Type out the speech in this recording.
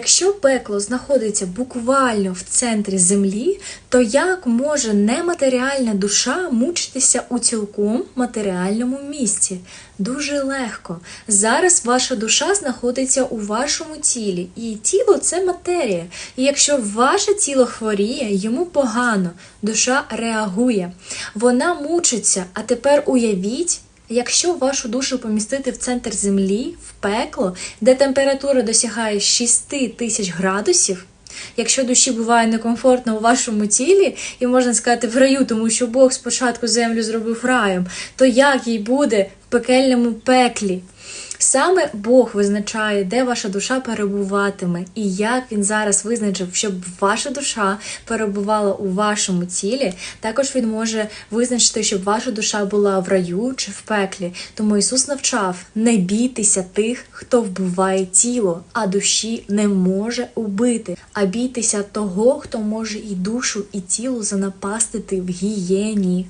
Якщо пекло знаходиться буквально в центрі землі, то як може нематеріальна душа мучитися у цілком матеріальному місці? Дуже легко. Зараз ваша душа знаходиться у вашому тілі, і тіло це матерія. І якщо ваше тіло хворіє, йому погано, душа реагує, вона мучиться. А тепер уявіть. Якщо вашу душу помістити в центр землі, в пекло, де температура досягає 6 тисяч градусів, якщо душі буває некомфортно у вашому тілі, і можна сказати в раю, тому що Бог спочатку землю зробив раєм, то як їй буде пекельному пеклі? Саме Бог визначає, де ваша душа перебуватиме, і як він зараз визначив, щоб ваша душа перебувала у вашому тілі. Також він може визначити, щоб ваша душа була в раю чи в пеклі. Тому Ісус навчав: не бійтеся тих, хто вбиває тіло, а душі не може убити, а бійтеся того, хто може і душу, і тіло занапастити в гієні.